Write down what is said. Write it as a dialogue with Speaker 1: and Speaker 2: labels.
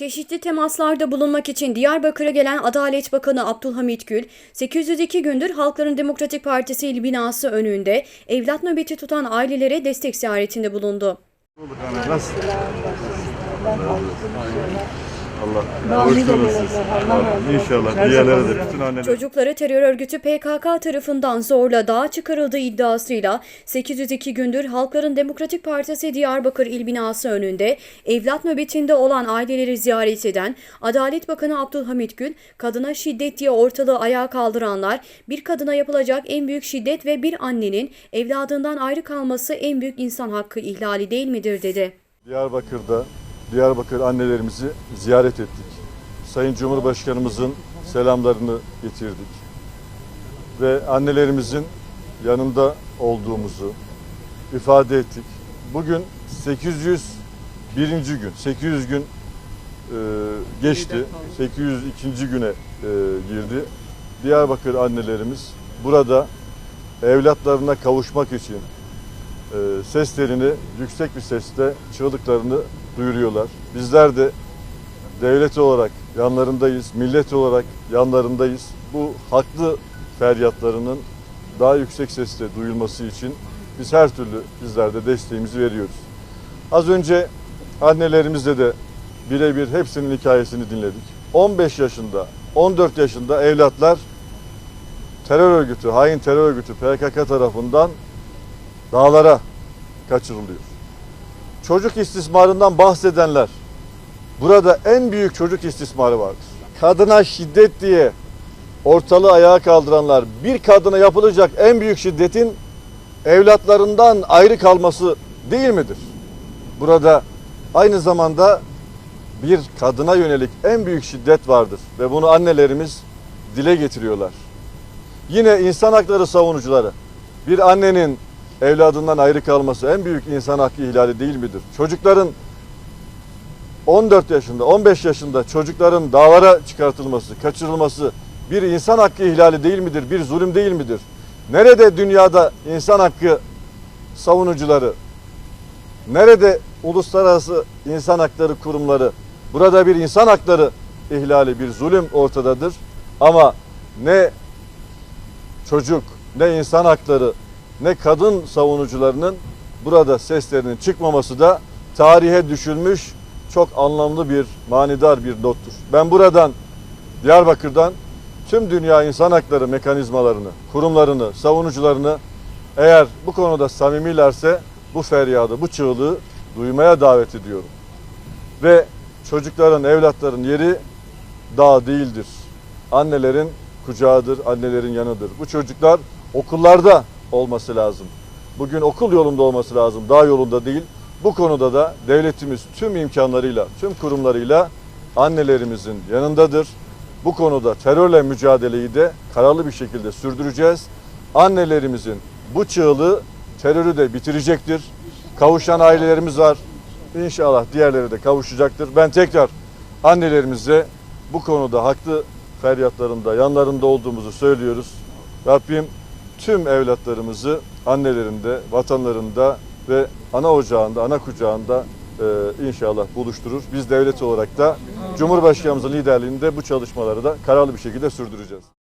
Speaker 1: Çeşitli temaslarda bulunmak için Diyarbakır'a gelen Adalet Bakanı Abdülhamit Gül, 802 gündür Halkların Demokratik Partisi binası önünde evlat nöbeti tutan ailelere destek ziyaretinde bulundu.
Speaker 2: Nasıl? Allah kavuşturun siz. İnşallah diğerlere de bütün anneler.
Speaker 1: Çocukları terör örgütü PKK tarafından zorla dağa çıkarıldığı iddiasıyla 802 gündür Halkların Demokratik Partisi Diyarbakır il binası önünde evlat nöbetinde olan aileleri ziyaret eden Adalet Bakanı Abdülhamit Gül, kadına şiddet diye ortalığı ayağa kaldıranlar, bir kadına yapılacak en büyük şiddet ve bir annenin evladından ayrı kalması en büyük insan hakkı ihlali değil midir dedi.
Speaker 2: Diyarbakır'da Diyarbakır annelerimizi ziyaret ettik. Sayın Cumhurbaşkanımızın selamlarını getirdik. Ve annelerimizin yanında olduğumuzu ifade ettik. Bugün 801. gün, 800 gün e, geçti. 802. güne e, girdi. Diyarbakır annelerimiz burada evlatlarına kavuşmak için e, seslerini yüksek bir sesle çığlıklarını duyuruyorlar. Bizler de devlet olarak yanlarındayız, millet olarak yanlarındayız. Bu haklı feryatlarının daha yüksek sesle duyulması için biz her türlü bizler de desteğimizi veriyoruz. Az önce annelerimizle de birebir hepsinin hikayesini dinledik. 15 yaşında, 14 yaşında evlatlar terör örgütü, hain terör örgütü PKK tarafından dağlara kaçırılıyor. Çocuk istismarından bahsedenler burada en büyük çocuk istismarı vardır. Kadına şiddet diye ortalığı ayağa kaldıranlar bir kadına yapılacak en büyük şiddetin evlatlarından ayrı kalması değil midir? Burada aynı zamanda bir kadına yönelik en büyük şiddet vardır ve bunu annelerimiz dile getiriyorlar. Yine insan hakları savunucuları bir annenin evladından ayrı kalması en büyük insan hakkı ihlali değil midir? Çocukların 14 yaşında, 15 yaşında çocukların dağlara çıkartılması, kaçırılması bir insan hakkı ihlali değil midir? Bir zulüm değil midir? Nerede dünyada insan hakkı savunucuları? Nerede uluslararası insan hakları kurumları? Burada bir insan hakları ihlali, bir zulüm ortadadır. Ama ne çocuk, ne insan hakları, ne kadın savunucularının burada seslerinin çıkmaması da tarihe düşülmüş çok anlamlı bir manidar bir nottur. Ben buradan Diyarbakır'dan tüm dünya insan hakları mekanizmalarını, kurumlarını, savunucularını eğer bu konuda samimilerse bu feryadı, bu çığlığı duymaya davet ediyorum. Ve çocukların, evlatların yeri dağ değildir. Annelerin kucağıdır, annelerin yanıdır. Bu çocuklar okullarda olması lazım. Bugün okul yolunda olması lazım, dağ yolunda değil. Bu konuda da devletimiz tüm imkanlarıyla, tüm kurumlarıyla annelerimizin yanındadır. Bu konuda terörle mücadeleyi de kararlı bir şekilde sürdüreceğiz. Annelerimizin bu çığlığı terörü de bitirecektir. Kavuşan ailelerimiz var. İnşallah diğerleri de kavuşacaktır. Ben tekrar annelerimize bu konuda haklı feryatlarında yanlarında olduğumuzu söylüyoruz. Rabbim tüm evlatlarımızı annelerinde, vatanlarında ve ana ocağında, ana kucağında e, inşallah buluşturur. Biz devlet olarak da Cumhurbaşkanımızın liderliğinde bu çalışmaları da kararlı bir şekilde sürdüreceğiz.